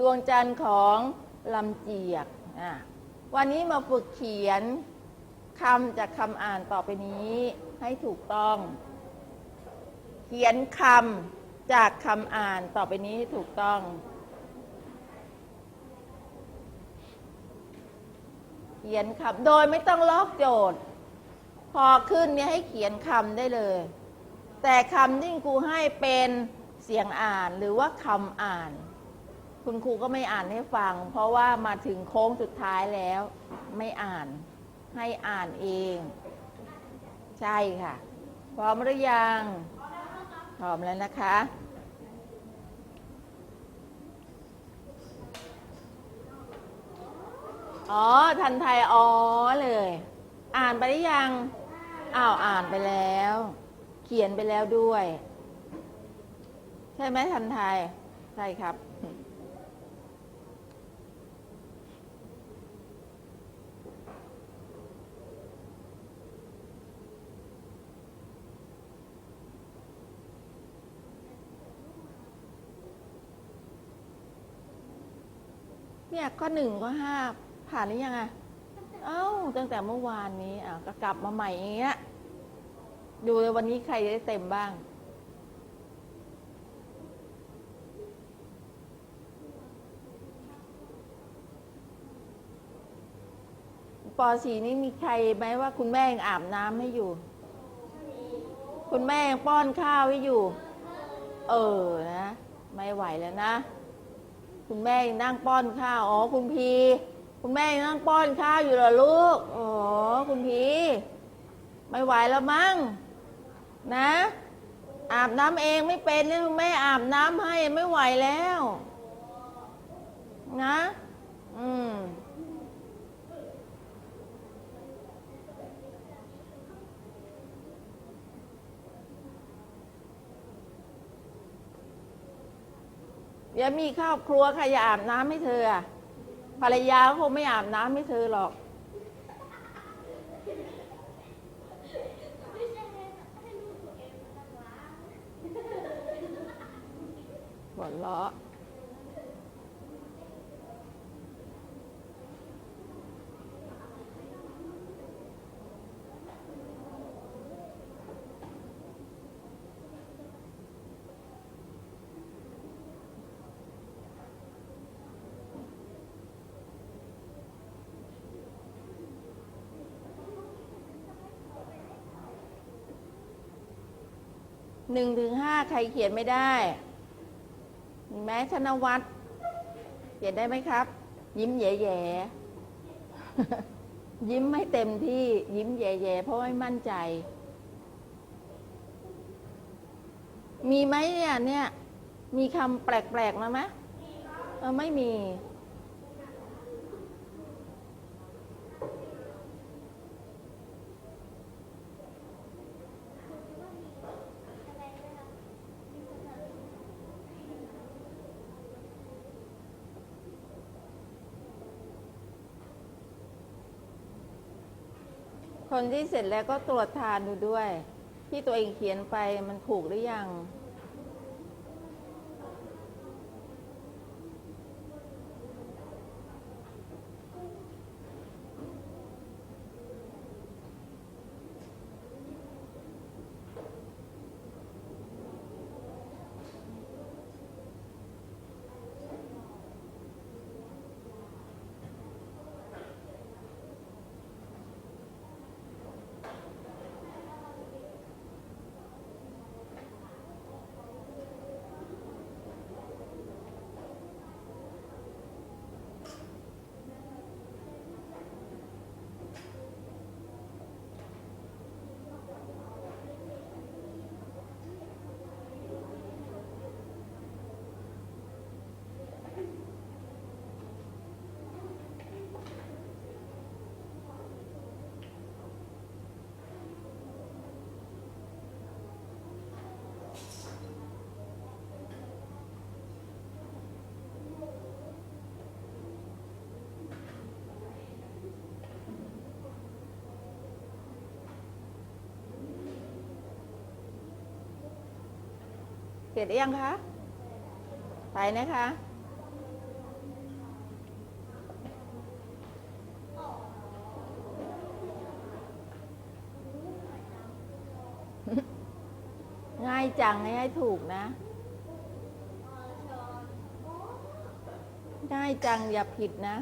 ดวงจันทร์ของลำเจียกวันนี้มาฝึกเขียนคำจากคำอ่านต่อไปนี้ให้ถูกต้อง เขียนคำจากคำอ่านต่อไปนี้ให้ถูกต้อง เขียนคำโดยไม่ต้องลอกโจทย์ พอขึ้นเนี่ยให้เขียนคำได้เลย แต่คำที่ครูให้เป็นเสียงอ่านหรือว่าคำอ่าน คุณครูก็ไม่อ่านให้ฟัง เพราะว่ามาถึงโค้งสุดท้ายแล้ว ไม่อ่านให้อ่านเอง ใช่ค่ะ พร้อมหรือยังพร้อมแล้วนะคะ อ๋อ ทันไทยอ๋อเลย อ่านไปหรือยัง อ้าวอ่านไปแล้ว เขียนไปแล้วด้วย ใช่ไหมทันไทย ใช่ครับ เนี่ยข้อหนึ่งข้อห้าผ่านหรือยังอะเอ้าตั้งแต่เมื่อวานนี้อะก็กลับมาใหม่อย่างเงี้ย ดูเลยวันนี้ใครได้เต็มบ้างปสี่นี้มีใครไหมว่า คุณแม่ยังอาบน้ำให้อยู่ คุณแม่ยังป้อนข้าวให้อยู่ เออนะ ไม่ไหวแล้วนะ คุณแม่ยังนั่งป้อนข้าวอ๋อคุณพีคุณแม่ยังนั่งป้อนข้าวอยู่เหรอลูกอ๋อคุณพีไม่ไหวแล้วมั้งนะ อาบน้ำเองไม่เป็นเนี่ยคุณแม่อาบน้ำให้ไม่ไหวแล้ว นะ อืม ยังมีครอบครัวใครจะอาบน้ำให้เธออะภรรยาคงไม่อาบน้ำให้เธอหรอก หัวเราะ หนึ่งถึงห้าใครเขียนไม่ได้แมีไหมธนวัฒน์เขียนได้ไหมครับ ยิ้มแย่ๆยิ้มไม่เต็มที่ยิ้มแย่ๆเพราะไม่มั่นใจ มีไหมเนี่ยเนี่ยมีคำแปลกๆมาไหมเออไม่มี คนที่เสร็จแล้วก็ตรวจทานดูด้วย ที่ตัวเองเขียนไปมันถูกหรือยัง ร็จเอียงคะ ไปนะคะ ง่ายจังให้ถูกนะ ง่ายจังอย่าผิดนะ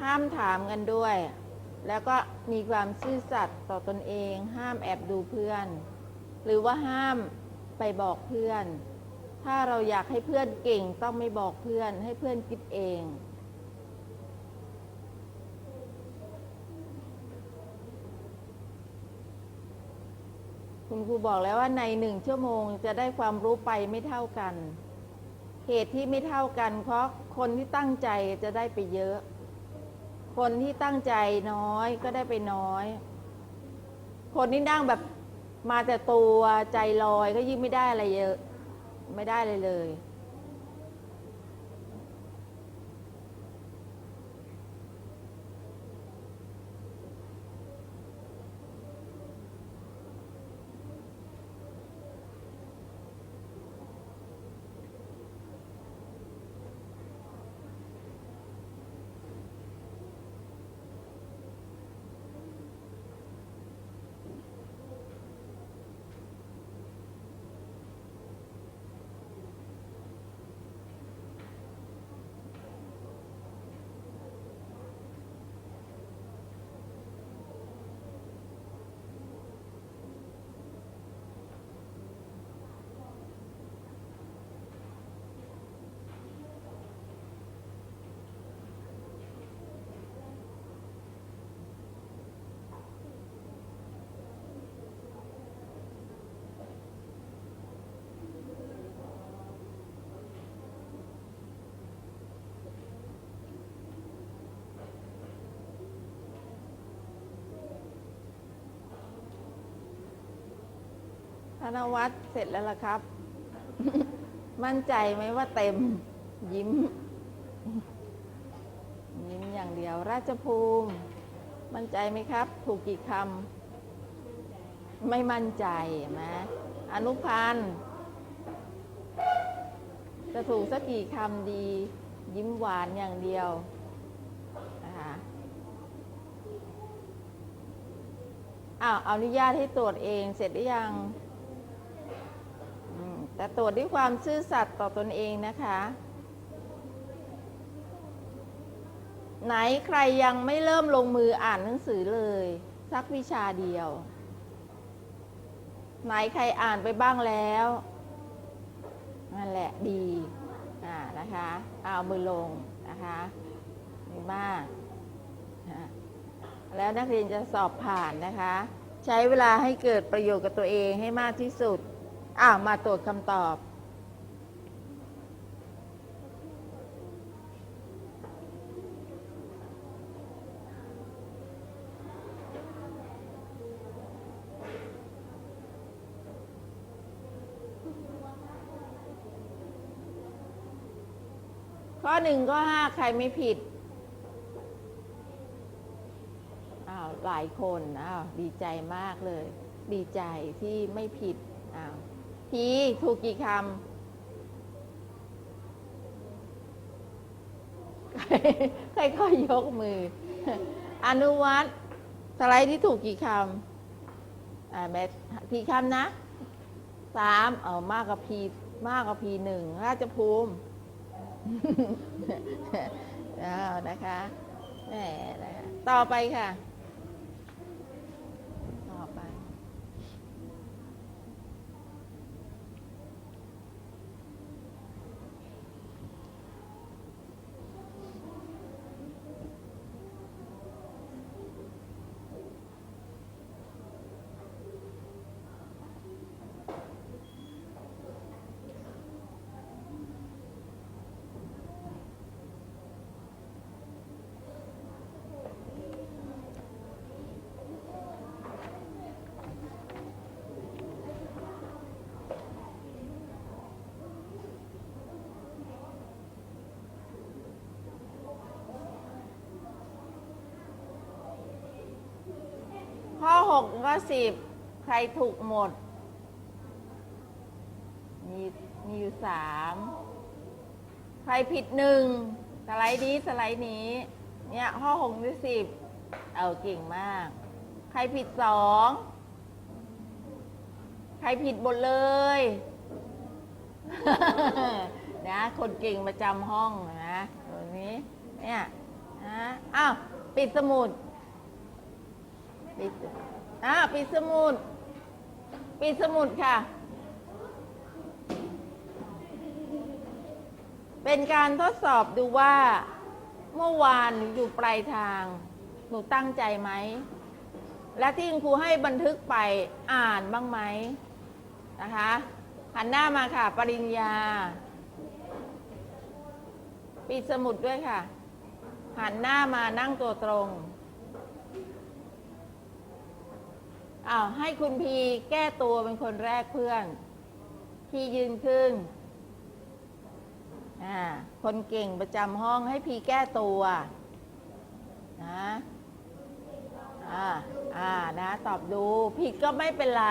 ห้ามถามกันด้วย แล้วก็มีความซื่อสัตย์ต่อตนเอง ห้ามแอบดูเพื่อน หรือว่าห้ามไปบอกเพื่อน ถ้าเราอยากให้เพื่อนเก่งต้องไม่บอกเพื่อน ให้เพื่อนคิดเอง คุณครูบอกแล้วว่าในหนึ่งชั่วโมงจะได้ความรู้ไปไม่เท่ากัน เหตุที่ไม่เท่ากัน เพราะคนที่ตั้งใจจะได้ไปเยอะ คนที่ตั้งใจน้อยก็ได้ไปน้อย คนที่นั่งแบบมาแต่ตัวใจลอยก็ยิ่งไม่ได้อะไรเยอะ ไม่ได้เลยเลย ธ นวัฒน์เสร็จแล้วล่ะครับ มั่นใจไหมว่าเต็ม ยิ้ม ยิ้มอย่างเดียว ราชภูมิ มั่นใจไหมครับ ถูกกี่คำไม่มั่นใจไหมอนุพันธ์จะถูกสักกี่คำดี ยิ้มหวานอย่างเดียวนะคะอ้าวอนุญาตให้ตรวจเองเสร็จหรือยัง แต่ตรวจด้วยความซื่อสัตย์ต่อตนเองนะคะ ไหนใครยังไม่เริ่มลงมืออ่านหนังสือเลย สักวิชาเดียว ไหนใครอ่านไปบ้างแล้วนั่นแหละดีอ่านะคะเอามือลงนะคะดีมากแล้วนักเรียนจะสอบผ่านนะคะ ใช้เวลาให้เกิดประโยชน์กับตัวเองให้มากที่สุด อ้าวมาตรวจคำตอบ ข้อหนึ่งก็ห้าใครไม่ผิด อ้าว หลายคน อ้าว ดีใจมากเลย ดีใจที่ไม่ผิด อ้าว พีถูกกี่คำใครก็ยกมือ อนุวัตสไลด์ที่ถูกกี่คำอ่าแม่กี่คำนะสามเอามากกว่าพีมากกว่าพีหนึ่งราชภูมิเอานะคะแหมนะคะ ต่อไปค่ะ ต่อไป หกข้อสิบใครถูกหมด มีมีอยู่สามใครผิดหนึ่งสไลด์นี้สไลด์นี้ เนี่ยข้อหกในสิบเอาเก่งมาก ใครผิดสองใครผิดหมดเลยนะคนเก่งประจำห้องนะตัวนี้ เนี่ยนะอ้าวปิดสมุดปิด อ้าปิดสมุดปิดสมุดค่ะ เป็นการทดสอบดูว่า เมื่อวานหนูอยู่ปลายทาง หนูตั้งใจไหม และที่คุณครูให้บันทึกไปอ่านบ้างไหมนะคะหันหน้ามาค่ะ ปริญญา ปิดสมุดด้วยค่ะ หันหน้ามานั่งตัวตรง อ้าวให้คุณพีแก้ตัวเป็นคนแรกเพื่อน พียืนขึ้นอ่าคนเก่งประจำห้องให้พีแก้ตัวนะอ่าอ่านะ ตอบดูผิดก็ไม่เป็นไร